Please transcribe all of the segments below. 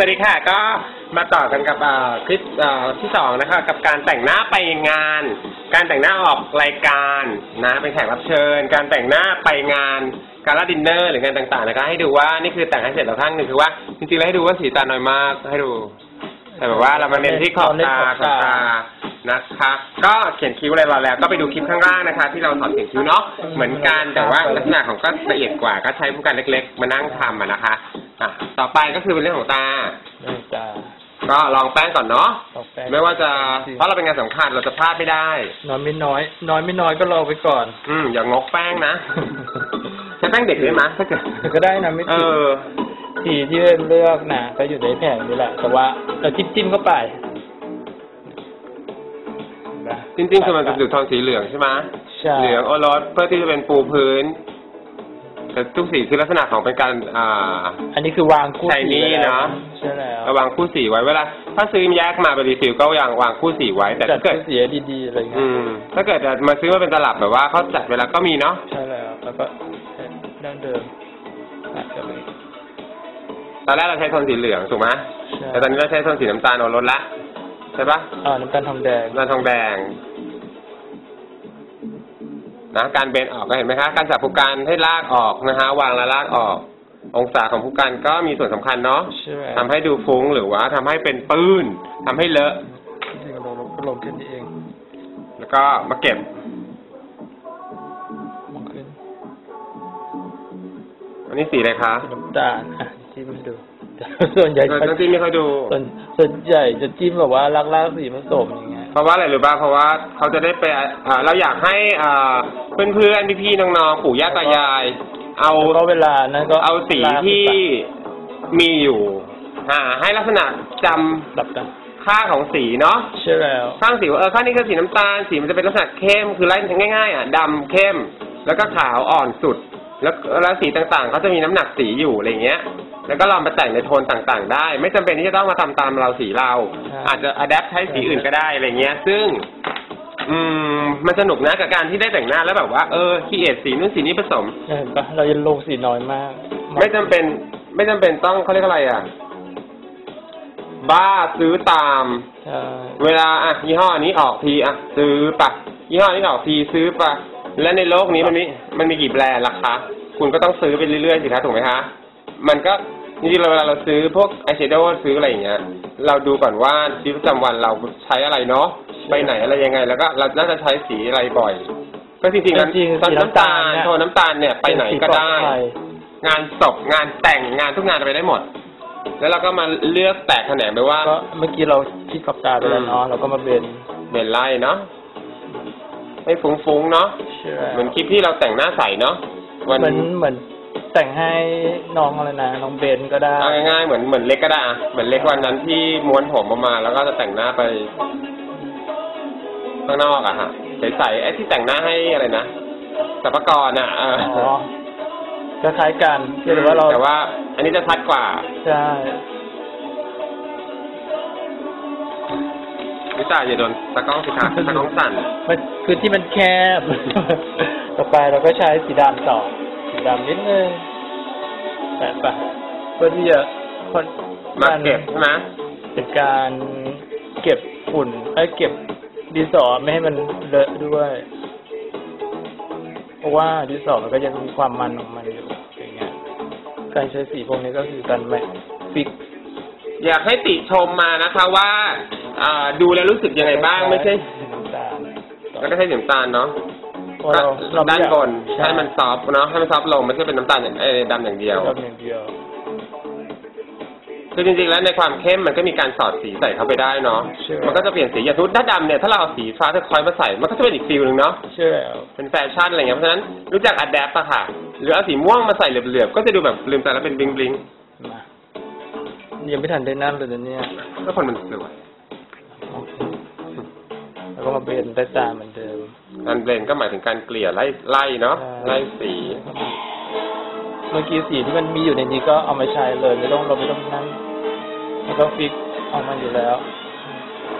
สวัสดีค่ะ ก็มาต่อกันกับอ่อคลิปอ่อที่สองนะคะ กับการแต่งหน้าไปงาน การแต่งหน้าออกรายการนะเป็นแขกรับเชิญ การแต่งหน้าไปงานการลาดินเนอร์หรืองานต่างๆนะคะให้ดูว่านี่คือแต่งให้เสร็จแล้วข้างหนึ่งคือว่าจริงๆแล้วให้ดูว่าสีตาน้อยมากให้ดูแต่แบบว่าเรามาเน้นที่ขอบตาขอบตานะคะก็เขียนคิ้วอะไรรอแล้ว ก็ไปดูคลิปข้างล่างนะคะ ที่เราสอนเขียนคิ้วเนาะเหมือนกันแต่ว่าลักษณะของก็ละเอียดกว่าก็ใช้ผู้กันเล็ก ๆ มานั่งทำอะนะคะ อะต่อไปก็คือเป็นเรื่องของตานี่จ้าก็ลองแป้งก่อนเนาะตอกแป้งไม่ว่าจะเพราะเราเป็นงานสำคัญเราจะพลาดไม่ได้น้อยไม่น้อย น้อยไม่น้อยก็รอไปก่อน อืมอย่างงกแป้งนะ ใช้แป้งเด็กได้ไหมถ้าเกิดก็ได้นะไม่เอติดอ สีที่เลือกนะก็อยู่ในแผงนี่แหละ แต่ว่าเราจิ้มจิ้มๆเข้าไปนะจริงๆคือมันจะอยู่โทนสีเหลืองใช่ไหมใช่เหลืองโอรสเพื่อที่จะเป็นปูพื้น แต่ทุกสีคือลักษณะของเป็นการอ่า อันนี้คือวางคู่ใช่สีนี่ไว้แล้วเนอะใช่แล้วระวางคู่สีไว้เวลาถ้าซื้อแยกมาไปรีฟิลก็ยังวางคู่สีไว้ แต่จัดถ้าเกิด คู่สีให้ดีๆอะไรเงี้อืยม ถ้าเกิดจะมาซื้อมาเป็นตลับแบบว่าเขาจัดเวลาก็มีเนาะใช่แล้วแล้วก็ดั้งเดิมอะก็มีตอนแรกเราใช้โทนสีเหลืองถูกไหมใช่แต่ตอนนี้เราใช้โทนสีน้ำตาลโอรสละใช่ปะ อ่าน้ำตาลทองแดง น้ำตาลทองแดง นะการเบนออกก็เห็นไหมคะการจับผู้การให้ลากออกนะฮะวางและลากออก องศาของผู้การก็มีส่วนสำคัญเนาะใช่ไหมทำให้ดูฟุ้งหรือว่าทำให้เป็นปื้นทำให้เลอะ จริงๆเราลงก็ลงแค่นี้เองแล้วก็มาเก็บ มองขึ้นอันนี้สีอะไรคะสีน้ำตาลอะจิ้มให้ดู ส่วนใหญ่เออต้องจิ้มไม่ค่อยดู ส่วนส่วนใหญ่จะจิ้มแบบว่าลากๆสีผสมอย่างเงี้ยเพ ราะว่าอะไรหรือเปล่าเพราะว่าเขาจะได้ไปอ่าเราอยากให้อ่าเพื่อนๆพี่ๆน้องๆปู่ย่าตายาย เอาแล้วก็เวลานั้นก็เอาสีลกที่มีอยู่อ่าให้ลักษณะจำกลับกันค่าของสีเนาะใช่แล้วข้างสีว่าเออข้างนี้คือสีน้ำตาลสีมันจะเป็นลักษณะเข้มคือไล่ง่ายๆอะดำเข้ม แล้วก็ขาวอ่อนสุด แล้วแล้วสีต่างๆเขาจะมีน้ำหนักสีอยู่อะไรเงี้ย แล้วก็ลองมาแต่งในโทนต่างๆ ได้ ไม่จำเป็นที่จะต้องมาทำตามเราสีเราอาจจะอัดแอปใช้สีอื่นก็ได้อะไรเงี้ย ซึ่ง อืม มันสนุกนะกับการที่ได้แต่งหน้าแล้วแบบว่าเออคีเอทสีนู้นสีนี้ผสม เห็นปะเราจะลงสีน้อยมากไม่จำเป็น ไม่จำเป็นต้องเขาเรียกอะไรอะ บ้าซื้อตาม ใช่ เวลาอะยี่ห้อนี้ออกทีอะ ซื้อปะยี่ห้อนี้ออกทีซื้อปะ และในโลกนี้มันมีมันมีกี่แบรนด์ล่ะคะ คุณก็ต้องซื้อไปเรื่อยๆสิคะถูกไหมคะมันก็จริงๆเราเวลาเราซื้อพวกอายแชโดว์ซื้ออะไรอย่างเงี้ย เราดูก่อนว่าชีวิตประจำวันเราใช้อะไรเนาะไปไหนอะไรยังไง แล้วก็เราน่าจะใช้สีอะไรบ่อย ก็จริงๆนั้นจริงๆตอนสีน้ำตาลเนี่ย โทนน้ำตาลเนี่ยไปไหนก็ได้เป็นสีปลอภัยงานศพงานแต่งงานทุกงานไปได้หมด แล้วเราก็มาเลือกแตกแขนงไปว่าก็เมื่อกี้เราคิดขอบตาไปแล้วเนาะเราก็มาเบนเบนไล่เนาะ ไม่ฟุ้งๆเนาะใช่เหมือนคลิปที่เราแต่งหน้าใสเนาะวันเหมือนเหมือนแต่งให้น้องอะไรนะน้องเบนก็ได้ เอาง่ายๆเหมือนเหมือนเล็กก็ได้อะเหมือนเล็กวันนั้นที่ม้วนผมออกมา แล้วก็จะแต่งหน้าไปข้างนอกอะฮะใสๆไอ้ที่แต่งหน้าให้อะไรนะสัพพกรอะเอออ๋อคล้ายๆกันเพียงแต่ว่าเราแต่ว่า อันนี้จะชัดกว่า ใช่ จารอย่าโดนตะกล้องสิคะตะกล้องสั่นมันคือที่มันแคบ ต่อไปเราก็ใช้สีดำต่อ สีดำนิดนึงแปะปะเพื่อที่จะพอมาเก็บใช่ไหมเป็นการเก็บฝุ่นไอ้ยเก็บดินสอไม่ให้มันเลอะด้วย เพราะว่าดินสอมันก็ยังมีความมันของมันอยู่อย่างเงี้ย การใช้สีพวกนี้ก็คือการแมฟิก อยากให้ติชมมานะคะว่า อ่าดูแล้วรู้สึกยังไงบ้างไม่ใช่น้ำตาลแล้วก็ใช้สีน้ำตาลเนาะเพราะเราเราไม่ด้านอยากบนใช่ให้มันซอฟต์เนาะให้มันซอฟต์ลงไม่ใช่เป็นน้ำตาลอย่างเอ้ยดำอย่างเดียวดำอย่างเดียวคือจริงๆแล้วในความเข้มมันก็มีการสอดสีใส่เข้าไปได้เนาะใช่มันก็จะเปลี่ยนสีอย่างทุกถ้าดำเนี่ยถ้าเราเอาสีฟ้าเทอร์คอยส์มาใส่มันก็จะเป็นอีกฟิลหนึ่งเนาะ ใช่แล้วเป็นแฟชั่นอะไรเงี้ย เพราะฉะนั้นรู้จักอัดแอปอะค่ะ หรือเอาสีม่วงมาใส่เหลือบๆ ก็จะดูแบบลืมตาแล้วเป็นบลิงบลิงมายังไม่ทันได้นั่นเลยนะเนี่ย ก็คนมันสวย แล้วก็มาเบนได้ตาเหมือนเดิม การเบลนก็หมายถึงการเกลี่ยไล่ไล่เนาะใช่ไล่สี เมื่อกี้สีที่มันมีอยู่ในนี้ก็เอามาใช้เลย ไม่ต้องเราไม่ต้องนั่งไม่ต้องฟิกเออกมาอยู่แล้ว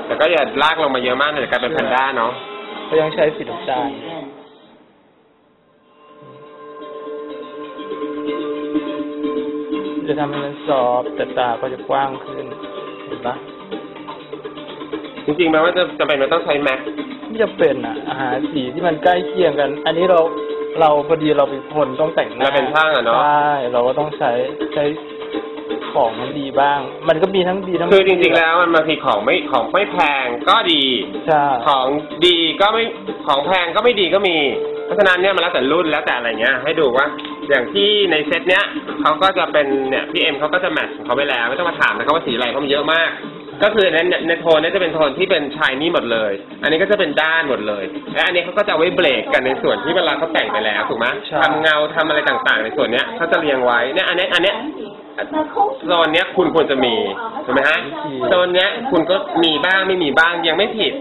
แต่ก็อย่าลากลงมาเยอะมากเลยเดี๋ยวกลายเป็นแพนด้าเนาะก็ยังใช้สีน้ำตาลจะทำให้มันซอฟต์แต่ตาก็จะกว้างขึ้นเห็นปะ จริงๆแม้ว่าจะจำเป็นมันต้องใช้แม็กไม่จะเป็นอะหาสีที่มันใกล้เคียงกัน อันนี้เราเราพอดีเราเป็นคนต้องแต่งหน้าเราเป็นช่างอะเนาะ ใช่เราก็ต้องใช้ใช้ของมันดีบ้าง มันก็มีทั้งดีทั้งคือจริงๆแล้วมันบางทีของไม่ของไม่แพงก็ดี ใช่ของดีก็ไม่ของแพงก็ไม่ดีก็มี เพราะฉะนั้นเนี่ยมันแล้วแต่รุ่นแล้วแต่อะไรเงี้ย ให้ดูว่าอย่างที่ในเซตเนี้ยเขาก็จะเป็นเนี่ยพี่เอ็มเขาก็จะแมทช์ของเขาไปแล้วไม่ต้องมาถามนะครับว่าสีอะไรเพราะมันเยอะมาก ก็คือในในโทนเนี้จะเป็นโทนที่เป็นชายนี่หมดเลย อันนี้ก็จะเป็นด้านหมดเลย และอันนี้เขาก็จะเอาไว้เบรกกันในส่วนที่เวลาเขาแต่งไปแล้วถูกไหมทำเงาทำอะไรต่างๆ ในส่วนเนี้ยเขาจะเรียงไว้เนี่ยอันเนี้ยอันเนี้ยโซนเนี้ยคุณควรจะมีถูกไหมฮะโซนเนี้ยคุณก็มีบ้างไม่มีบ้างยังไม่ผิด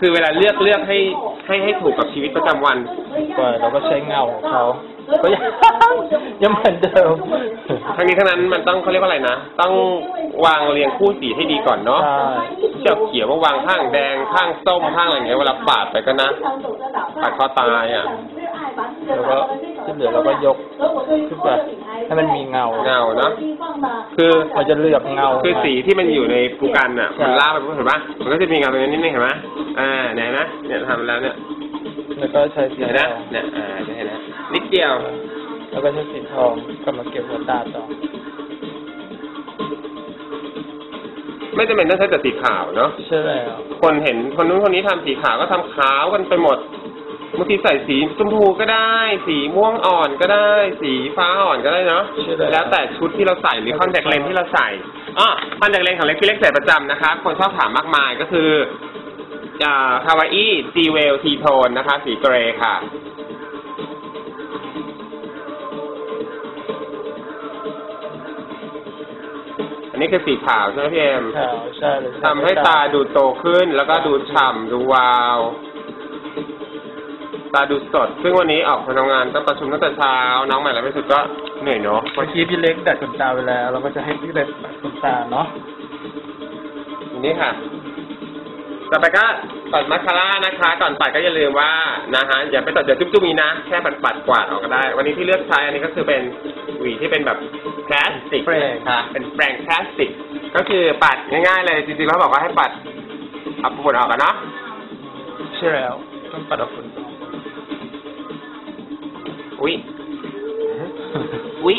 คือเวลาเลือกเลือกให้ให้ให้ถูกกับชีวิตประจำวัน ก็เราก็ใช้เงาของเขา ก็ยัง ยังเหมือนเดิม ทั้งนี้ทั้งนั้นมันต้องเขาเรียกว่าอะไรนะ ต้องวางเรียงคู่สีให้ดีก่อนเนาะใช่ เจ้าเขียวว่าวางข้างแดงข้างส้มข้างอะไรอย่างเงี้ยเวลาปาดไปก็นะ ปาดคอตายอะ แล้วก็ที่เหลือเราก็ยกขึ้นไปให้มันมีเงา เงาเนาะ คือมันจะเหลือบเงา คือสีที่มันอยู่ในภูกันอะใช่มันล่ากไปปุ๊บเห็นปะมันก็จะมีเงาตรงนี้นิดนึงเห็นไหมอ่าเนี่ยนะ เนี่ยทำแล้วเนี่ย แล้วก็ใช้สีเห็นทนะองเนี่ย อ่าจะเห็นนะนิด เดียว แล้วก็ใช้สีทองกลับมาเก็บหัวตาต่อ ไม่จำเป็นต้องใช้แต่สีขาวเนาะ ใช่แล้วคนเห็นคนนู้นคนนี้ทำสีขาวก็ทำขาวกันไปหมดบางทีใส่สีชมพูก็ได้ สีม่วงอ่อนก็ได้ สีฟ้าอ่อนก็ได้เนาะ ใช่แล้ว แล้วแต่ชุดที่เราใส่หรือคอนแทคเลนส์ที่เราใส่อ๋อคอนแทคเลนส์ของเล็กพี่เล็กใส่ประจำนะคะคนชอบถามมากมายก็คือ อ่าคาวาอี้ซีเวลทีโทนนะคะ สีเกรย์ค่ะ นนี้คือสีขาวใช่ไหมพี่เอ็มขาวใช่เลยทำให้ตาดูโตขึ้นแล้วก็ดูฉ่ำดูวาว ตาดูสด ซึ่งวันนี้ออกไปทำงานก็ประชุมตั้งแต่เช้า น้องใหม่แล้วไม่สุดก็เหนื่อยเนาะเมื่อกี้พี่เล็กดัดขนตาไปแล้ว เราก็จะให้พี่เล็กดัดขนตาเนาะนี่ค่ะต่อไปก็ปัดมาสคาร่านะคะ ก่อนปัดก็อย่าลืมว่านะฮะอย่าไปตัดเดี๋ยวจุ๊บๆนี้นะ แค่ปัดปัดๆกวาดออกก็ได้ วันนี้ที่เลือกใช้อันนี้ก็คือเป็นหวีที่เป็นแบบ พลาสติกแปรงค่ะ เป็นแปรงพลาสติก ก็คือปัดง่ายๆเลยจริงๆแล้วเขาบอกว่าให้ปัดเอาฝุ่นออกกันเนาะใช่แล้วต้องปัดออกขนตาอุ๊ยอุ๊ย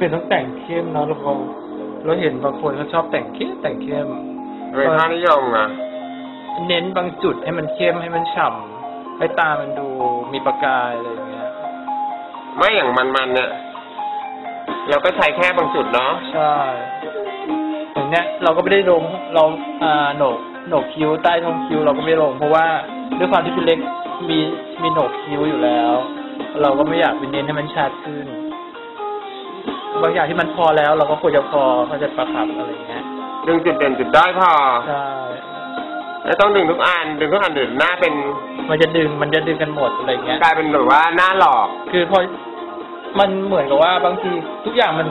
เป็นต้องแต่งเข้มเนาะเราพอเราเห็นบางคนเขาชอบแต่งเข้มแต่งเข้มเป็นค่านิยมอะเน้นบางจุดให้มันเข้มให้มันฉ่ำให้ตามันดูมีประกายอะไรอย่างเงี้ย ไม่อย่างมันๆเนี่ยเราก็ใช้แค่บางจุดเนาะใช่อย่างเนี้ยเราก็ไม่ได้ลงเราอ่าโหนกโหนกคิ้วใต้ท้องคิ้วเราก็ไม่ลง เพราะว่าด้วยความที่พี่เล็กมีมีโหนกคิ้วอยู่แล้ว เราก็ไม่อยากไปเน้นให้มันชัดขึ้น บางอย่างที่มันพอแล้ว เราก็ควรจะพอเขาใจะประคับอะไรอย่างเงี้ยดึงจุดเด่นจุดด้อยพอใช่ไม่ต้องดึงทุกอันดึงทุกอันเดี๋ยวหน้าเป็นมันจะดึงมันจะดึงกันหมดอะไรเงี้ยกลายเป็นแบบว่าหน้าหลอก คือพอมันเหมือนกับว่าบางทีทุกอย่างมัน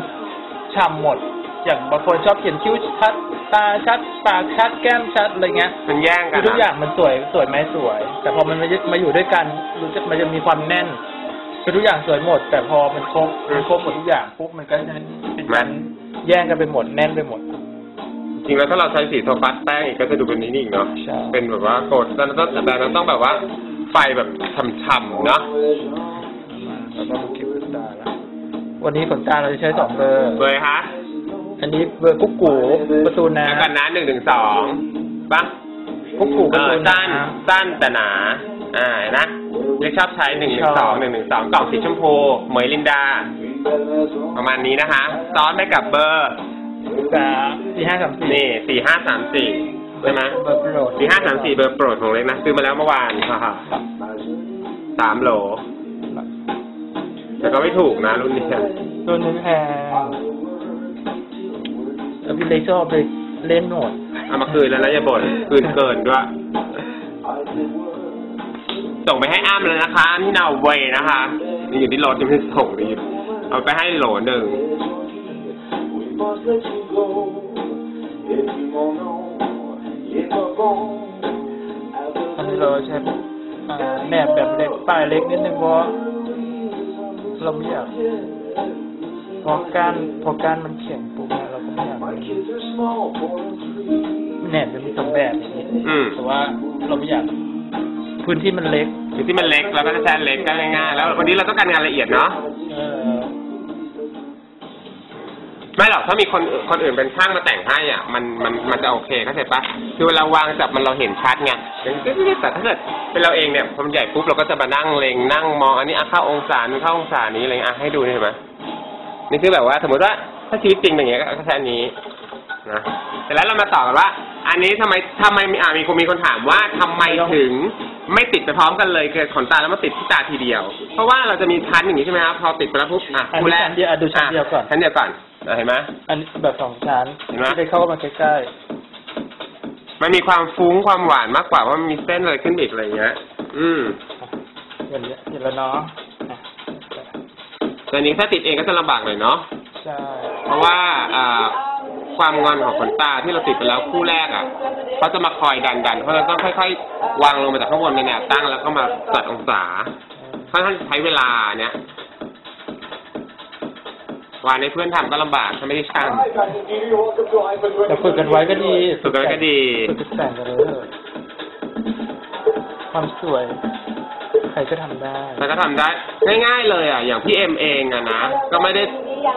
ฉ่ำหมด อย่างบางคนชอบเขียนคิ้วชัด ตาชัด ปากชัด แก้มชัดอะไรเงี้ยมันแย่งกัคืนอทุกอย่างมันสวยสวยไหมสวย แต่พอมันมามาอยู่ด้วยกันรู้จักมันจะมีความแน่น คือทุกอย่างสวยหมด แต่พอมันครบมันครบหมดทุกอย่างปุ๊บมันก็จะเป็นการแย่งกันไปหมดแน่นไปหมด จริงแล้วถ้าเราใช้สีโทปัสแป้งอีกก็จะดูเป็นนี้อีกเนาะใช่ เป็นแบบว่าโกดแต่เราต้องแต่เราต้องแบบว่าไฟแบบฉ่ำๆเนาะแล้วก็มาเก็บขนตาแล้ววันนี้ขนตาเราจะใช้สองเบอร์ เลยฮะอันนี้เบอร์กุ๊กกูประตูน้แล้วกันนะหนึ่งหนึ่งสองปะำกุ๊กกูปเอระอตูสั้นน้สั้นแต่หนา อ่านะ เรียกชอบใช้หนึ่งหนึ่งสองหนึ่งหนึ่งสองกล่องสีชมพูเหมยลินดา ประมาณนี้นะคะ ซ้อนไปกับเบอร์ำสามสี่ห้าสามสี่นี่สี่ห้าสามสี่ใช่ไหมเบอร์โปรดสี่ห้าสามสี่เบอร์โปรดของเล็กนะ ซื้อมาแล้วเมื่อวานค่ะครับสามโหล แต่ก็ไม่ถูกนะรุ่นนี้ตัวนึงแพงแล้วพี่เล็กชอบไปเล่นโหนดเอามาคืนแล้วนะอย่าบ่นคืนเกินด้วย ส่งไปให้อ้ามเลยนะคะที่นาเวยนะคะ นี่อยู่ที่รถยังไม่ได้ส่งเลยอยู่เอาไปให้โหลหนึ่ง must let you go. If you won't know, if you're gone, อันนี้เราใช้อ่าแหนบแบบเล็กปลายเล็กนิดนึงเพราะเราไม่อยาก พอกานพอกานมันแข็งปุ๊บเนี่ยเราก็ไม่อยาก my kids are small, four and three. แหนบจะมีสองแบบอย่างนี้อืม แต่ว่าเราไม่อยากพื้นที่มันเล็ก อยู่ที่มันเล็กเราก็จะใช้เล็กก็ง่ายๆแล้ววันนี้เราต้องการงานละเอียดเนาะไม่หรอกถ้ามีคนคนอื่นเป็นช่างมาแต่งให้อะมันมันมันจะโอเคเข้าใจปะคือเวลาวางจับมันเราเห็นชัดไงแต่ถ้าเกิดเป็นเราเองเนี่ยพอมันใหญ่ปุ๊บเราก็จะมานั่งเล็งนั่งมองอันนี้อะเข้าองศานี้เข้าองศานี้อะไรเงี้ยอะให้ดูนี่ไหมนี่คือแบบว่า สมมติว่าถ้าชีวิตจริงเป็นอย่างเงี้ยก็แค่อั นนี้นะแต่แล้วเรามาต่อกันว่า อันนี้ทำไมทำไมมีอ่ามีคนมีคนถามว่าทำไมถึงไม่ติดไปพร้อมกันเลยคือขนตาแล้วมาติดที่ตาทีเดียว เพราะว่าเราจะมีชั้นอย่างนี้ใช่ไหมครับพอติดไปแล้วปุ๊บอะอันคู่นี้แรกชั้นเดียวอะดูชั้นเดียวก่อน ชั้นเดียวก่อนอะเห็นไหม อันนี้แบบสองชั้นเห็นไหม ที่ได้เข้ามาใกล้มันมีความฟุ้งความหวานมากกว่าว่ามันมีเส้นอะไรขึ้นอีกอะไรอย่างเงี้ย อืม ๆอย่างนี้เห็นแล้วเนาะอะแต่อันนี้ถ้าติดเองก็จะลำบากหน่อยเนาะ ใช่เพราะว่าอ่า ความงอนของขนตาที่เราติดไปแล้วคู่แรกอะเขาจะมาคอยดันดันเพราะเราต้องค่อยๆ วางลงมาจากข้างบนในแนวตั้งแล้วก็มาจัดองศาเออค่อนข้างใช้เวลาเนี้ยวานในเพื่อนทำก็ลำบากถ้าไม่ได้ช่าง I've got to give you all the drive and แต่ฝึกกันไว้ก็ดีฝึกกันไว้ก็ดีฝึกแต่งกันเลยเถอะความสวย ใครก็ทำได้แล้วก็ทำได้ ง่ายๆเลยอะ อย่างพี่เอ็มเองอะนะ ก็ไม่ได้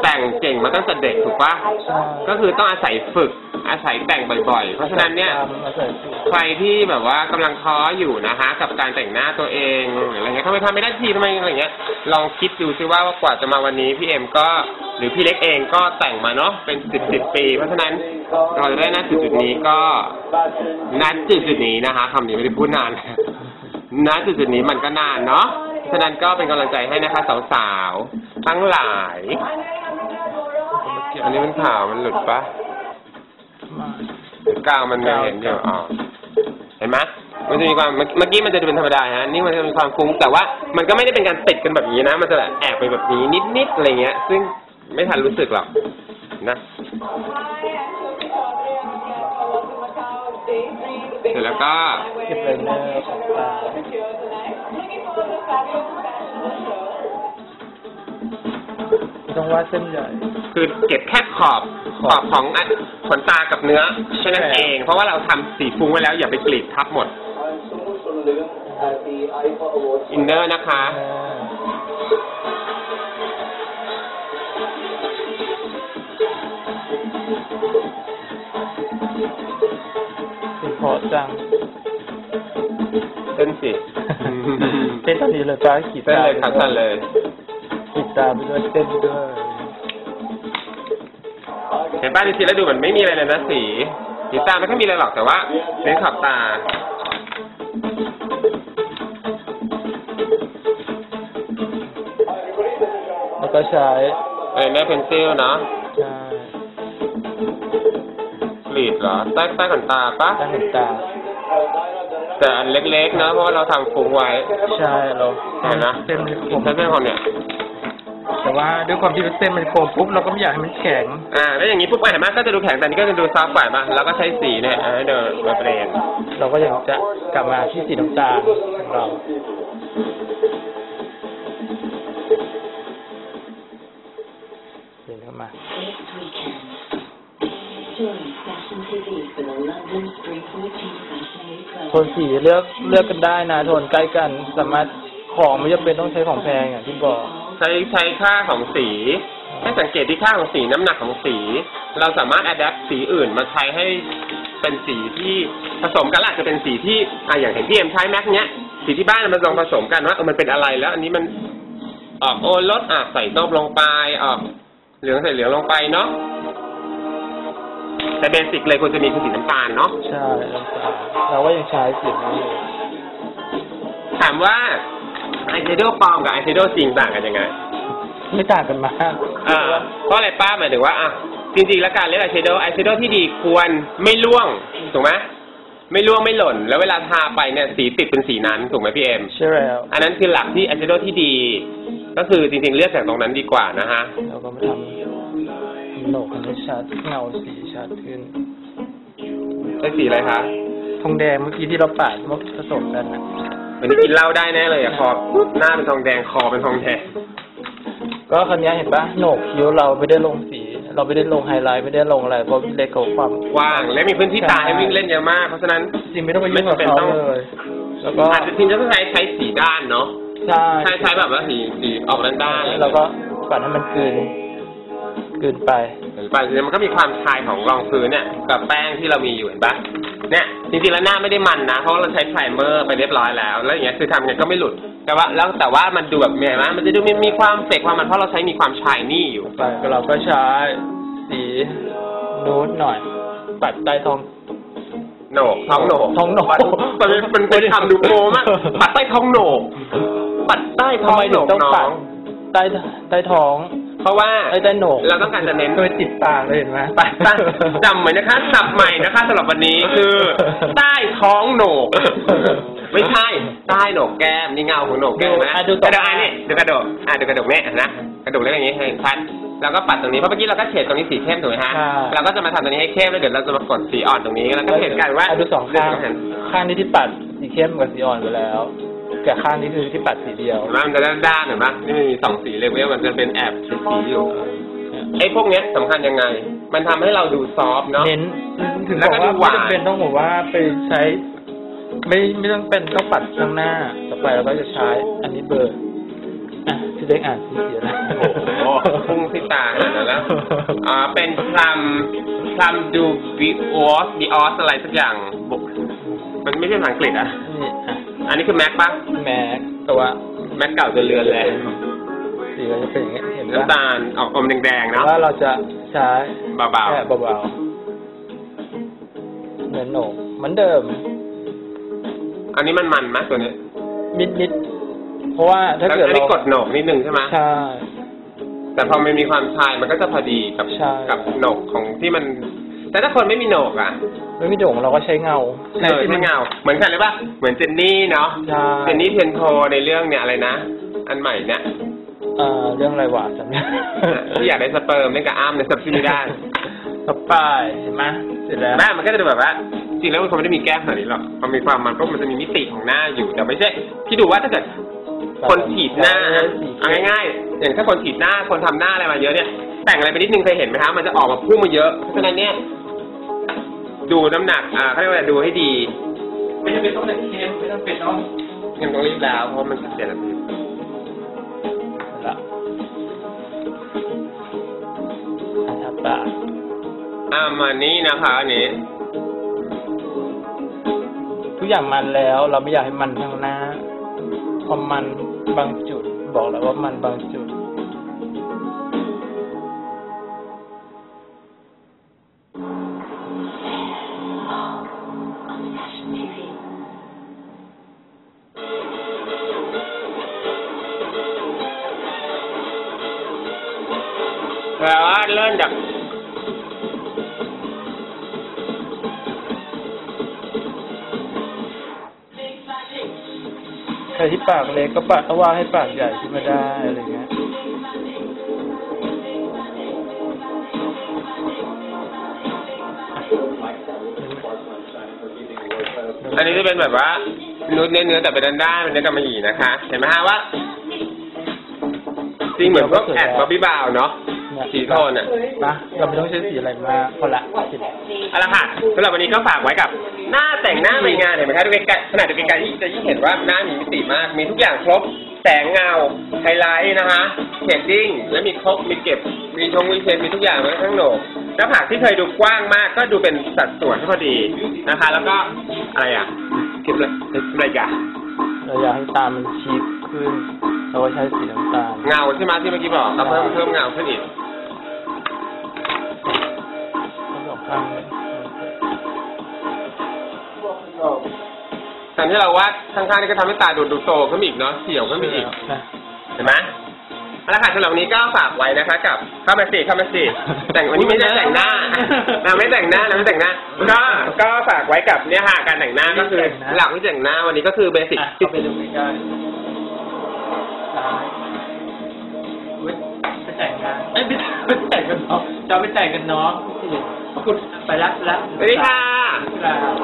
แต่งเก่งมาตั้งแต่เด็กถูกปะใช่ก็คือต้องอาศัยฝึก อาศัยแต่งบ่อย ๆ เพราะฉะนั้นเนี่ยอาศัยฝึกใครที่แบบว่ากำลังท้ออยู่นะฮะกับการแต่งหน้าตัวเองหรืออะไรเงี้ยทำไมทำไม่ได้ทีทำไมอะไรเงี้ย ลองคิดดูซิว่ากว่าจะมาวันนี้พี่เอ็มก็ หรือพี่เล็กเองก็แต่งมาเนาะเป็นสิบสิบปี เพราะฉะนั้นเราจะได้ณจุดจุดๆนี้ก็ณจุดจุดๆนี้นะคะคำนี้ไม่ได้พูดนานณจุดจุดๆนี้มันก็นานเนาะฉะนั้นก็เป็นกำลังใจให้นะคะสาวๆ ทั้งหลาย อันนี้มันข่าวมันหลุดปะมาหรือกลางมันไม่เห็นอยู่อ๋อเห็นไหมมันจะมีความเมื่อเมื่อกี้มันจะดูเป็นธรรมดาฮะนี่มันจะมีความฟุ้งแต่ว่ามันก็ไม่ได้เป็นการติดกันแบบนี้นะ มันจะแอบไปแบบนี้นิดๆอะไรเงี้ย ซึ่งไม่ทันรู้สึกหรอกนะเสร็จแล้วก็เก็บไลเนอร์ของตาไม่ ต้องวาดเส้นใหญ่ คือเก็บแค่ขอบขอบของอันขนตากับเนื้อแค่นั้นเอง เพราะว่าเราทำสีฟุ้งไว้แล้วอย่าไปกรีดทับหมด I'm Sumut Sunlung at the IFA Awards. อินเนอร์นะคะเออเป็นเพราะจังเส้นสิเต้นตอนนี้เลยจ้าขีดเส้นตาเลยครับเส้นเลยขีด ตาไปด้วยเต้นไปด้วยเห็นป้าจริงๆแล้วดูเหมือนไม่มีอะไรเลยนะสีสีตาไม่ค่อยมีอะไรหรอกแต่ว่าเน้นขอบตา แล้วก็ใช้เออแม่เพนซิลเนาะใช่กรีดเหรอใต้ใต้ขนตาปะตั้งขนตา แต่อันเล็กๆนะเพราะว่าเราทำฟุ้งไว้ใช่เราเห็นนะเส้นมันคมใช้เส้นคนเนี่ย แต่ว่าด้วยความที่เส้นมันโคมปุ๊บเราก็ไม่อยากให้มันแข็ง อ่าแล้วอย่างนี้ปุ๊บอะเห็นไหมก็จะดูแข็งแต่นี่ก็จะดูซอฟต์กว่ามาแล้วก็ใช้สีเนี่ยอ่าให้เดินมาเปลี่ยนเราก็ยังจะกลับมาที่สีน้ำตาลของเราเห็นเข้ามา This weekend, join Fashion TV for the London Spring 14 Fashion Week โทนสีเลือกเลือกกันได้นะโทนใกล้กัน สามารถของไม่จำเป็นต้องใช้ของแพงอย่างที่บอกใช้ใช้ค่าของสี ให้สังเกตที่ค่าของสีน้ำหนักของสี เราสามารถอัดแอปสีอื่นมาใช้ให้เป็นสีที่ผสมกันแล้วอาจจะเป็นสีที่อะอย่างเห็นพี่เอ็มใช้แม็กเนี้ยสีที่บ้านมันลองผสมกันว่าเออมันเป็นอะไรแล้ว อันนี้มันออกโอรสอะใส่ต้มลงไปออกเหลืองใส่เหลืองลงไปเนาะแต่เบสิกเลยควรจะมีคือสีน้ำตาลเนาะใช่น้ำตาลเราก็ยังใช้สีนี้อยู่ถามว่า ไอแชโดว์ปลอมกับไอแชโดว์จริงต่างกันยังไง ไม่ต่างกันมากอ่าเพราะอะไรป้าหมายถึงว่าอะจริงๆแล้วการเล่นอายแชโดว์อายแชโดว์ที่ดีควรไม่ร่วงถูกไหมไม่ร่วงไม่หล่น แล้วเวลาทาไปเนี่ยสีติดเป็นสีนั้นถูกไหมพี่เอ็มใช่แล้วอันนั้นคือหลักที่อายแชโดว์ที่ดี ก็คือจริงๆเลือกจากตรงนั้นดีกว่านะฮะเราก็มาทำโหนกให้ชัดเงาสีชัดขึ้นใช้สีอะไรคะทองแดงเมื่อกี้ที่เราปาดมาผสมกันนะ วันนี้กินเหล้าได้แน่เลยอะคอปุ๊บหน้าเป็นทองแดงคอเป็นทองแดงก็คันนี้ยเห็นปะโหนกคิ้วเราไม่ได้ลงสี เราไม่ได้ลงไฮไลท์ไม่ได้ลงอะไรเพราะเล็กกว่าความกว้าง และมีพื้นที่ตาให้วิ่งเล่นเยอะมาก เพราะฉะนั้นจริงไม่ต้องไปยุ่งกับไม่จำเป็นเขาต้องเลยแล้วก็อาจจะทีมจะต้องใช้ใช้สีด้านเนาะใช่ใช้ใช้แบบว่าสีสีออกด้านด้านๆแล้วก็ปัดให้มันกลืนกลืนไปเห็นป่ะทีนี้มันก็มีความชายของรองพื้นเนี่ย กับแป้งที่เรามีอยู่เห็นปะเนี่ย จริงๆแล้วหน้าไม่ได้มันนะ เพราะว่าเราใช้ไพรเมอร์ไปเรียบร้อยแล้ว แล้วอย่างเงี้ยคือทำไงก็ไม่หลุด แต่ว่าแล้วแต่ว่ามันดูแบบเห็นไหมมันจะดูมีมีความเฟกความมันเพราะเราใช้มีความชายนี่อยู่ ไปก็เราก็ใช้สีนูดหน่อย ปัดใต้ท้อง โหนกท้องโหนกท้องโหนกปัดมันเป็นมันเป็นคำดูโกมากปัดใต้ท้องโหนกปัดใต้ท้ทำองไมโหนถึงกต้องน้ปัอดง ใต้ใต้ท้อง เพราะว่าใต้ใต้โหนกเราต้องการจะเน้น โดยติดปากเลยเห็นไหมปัดใต้จำไว้นะคะสับใหม่นะคะสำหรับวันนี้คือ ใต้ท้องโหนก ไม่ใช่ ใต้โหนกแก้มนี่เงาของโหนกแก้มนะอะดูกต่อระดกอันนี้ดูกระดกอะดูกระดกเนี่ยนะกระดกเล็กอย่างนี้ให้เห็นชัดแล้วก็ปัดตรงนี้เพราะเมื่อกี้เราก็เฉดตรงนี้สีเข้มถูกไหมฮะใช่ เราก็จะมาทำตรงนี้ให้เข้มแล้วเดี๋ยวเราจะมากดสีอ่อนตรงนี้แล้วก็เห็นกันว่าอะดูสองข้างเห็นข้างนี้ที่ปัดสีเข้มกับสีอ่อนไปแล้ว กับข้างนี้คือที่ปัดสีเดียวเห็นไหมมันจะด้านๆเห็นไหมนี่มันมีสองสีเลเวลมันจะเป็นแอบสีๆอยู่ไอ้พวกเนี้ยสำคัญยังไง มันทำให้เราดูซอฟต์เนาะ เน้นถึงแล้วบก็อกว่าดูหวานไม่จำเป็นต้องบอกว่าไปใช้ ไม่ไม่ต้องเป็นต้องปัดข้างหน้า ต่อไปเราก็จะใช้อันนี้เบอร์อะพี่เล็กอ่านสีเสียแล้วโอ้โหพุ่งที่ตาขนาดนั้นแล้ว อ่า เป็นพลัมพลัมดูบิออสบิออสอะไรสักอย่างบุกมันไม่ใช่ภาษาอังกฤษอะนี่อะ อันนี้คือแม็กปะแม็กแต่ว่าแม็กเก่าจนเลือนแล้วสีก็จะเป็นอย่างเงี้ยเห็นไหมน้ำตาลออกอมแดงๆเนาะว่าเราจะใช้เบาแค่เบาๆเหมือนโหนกเหมือนเดิมๆอันนี้มันมันไหมตัวนี้นิดนิดเพราะว่าถ้าแล้วเกิดอันนี้เรากดโหนกนิดนึงใช่ไหมใช่แต่พอมันมีความชายมันก็จะพอดีกับใช่กับโหนกของที่มัน แต่ถ้าคนไม่มีโหนกอะไม่มีโด่งเราก็ใช้เงาเออไม่เงา เหมือนกันเลยปะเหมือนเจนนี่เนาะ ใช่เจนนี่เทียนโทในเรื่องเนี่ยอะไรนะ อันใหม่เนี่ยเอ่อเรื่องอะไรวะจำไม่ได้ที่อยากได้สเปิร์มเล่นกับอ้ามในสับซิมิได้ต่อไปเห็นไหมเสร็จแล้วแม่มันก็จะดูแบบว่า จริงแล้วมันคงไม่ได้มีแก้มขนาดนี้หรอกมันมีความมันก็มันจะมีมิติของหน้าอยู่ แต่ไม่ใช่ที่ดูว่าถ้าเกิดคนฉีดหน้าเอาง่ายๆ อย่างถ้าคนฉีดหน้า คนทำหน้าอะไรมาเยอะเนี่ย แต่งอะไรไปนิดนึงเคยเห็นไหมครับมันจะออกมาพุ่งมาเยอะ เพราะฉะนั้นเนี่ย ดูน้ำหนัก อ่าเขาเรียกว่าอะไรดูให้ดีไม่จำเป็นต้องแต่งเข้มไม่จำเป็นต้องยังต้องรีบแล้วเพราะมันเสียนาทีละทับปากอ่ามานี่นะคะอันนี้ทุกอย่างมันแล้ว เราไม่อยากให้มันข้างหน้าพอมันบางจุด บอกแล้วว่ามันบางจุดากเล็กก็ปากก็ว่าให้ปากใหญ่ขึ้นมาได้อะไรเงี้ยอันนี้จะเป็นแบบว่าเนื้อเนื้อเนื้อแต่เป็นด้านๆเป็นเนื้อกำมะหยี่นะคะ เห็นไหมฮะว่าจริงเหมือนพวกแอดบอบบี้บาวเนาะเนี่ยสีโทนอะนะเราไม่ต้องใช้สีอะไรมากพอละสีละเอาละค่ะสำหรับวันนี้ก็ฝากไว้กับ หน้าแต่งหน้าใหม่งานเห็นไหมคะดูไกลๆขนาดดูไกลๆยิ่งจะยิ่งเห็นว่าหน้ามีมิติมาก มีทุกอย่างครบ แสงเงา ไฮไลท์นะคะเชดดิ้ง และมีครบ มีเก็บ มีชงมีเชนมีทุกอย่างไว้ข้างโหนกหน้าผากที่เคยดูกว้างมาก ก็ดูเป็นสัดส่วนที่พอดีนะคะ แล้วก็อะไรอะคลิปอะไรคลิปอะไรกันเราอยากให้ตามันชีกขึ้น เราก็ใช้สีน้ำตาล เงาใช่ไหมที่เมื่อกี้บอกก็เพิ่มเพิ่มเงาขึ้นอีกทั้งสองข้างเลย แทนที่เราวาดข้างๆนี่ก็ทำให้ตาดูดูโตขึ้นมาอีกเนาะเขียวขึ้นมาอีก นะ เห็นไหมเอาละค่ะสำหรับวันนี้ก็ฝากไว้นะคะกับเข้ามาสิเข้ามาสิแต่งวันนี้ไม่ได้แต่งหน้าเราไม่แต่งหน้าเราไม่แต่งหน้า ก็ก็ฝากไว้กับเนี่ยค่ะการแต่งหน้าก็คือ หลักที่แต่งหน้าวันนี้ก็คือเบสิกอะเข้าไปดูใกล้ๆซ้ายแต่งงานเอ้ยไม่ไม่แต่งกันน้องจะเอาไปแต่งกันน้องคุณไปละไปละสวัสดีค่ะครับ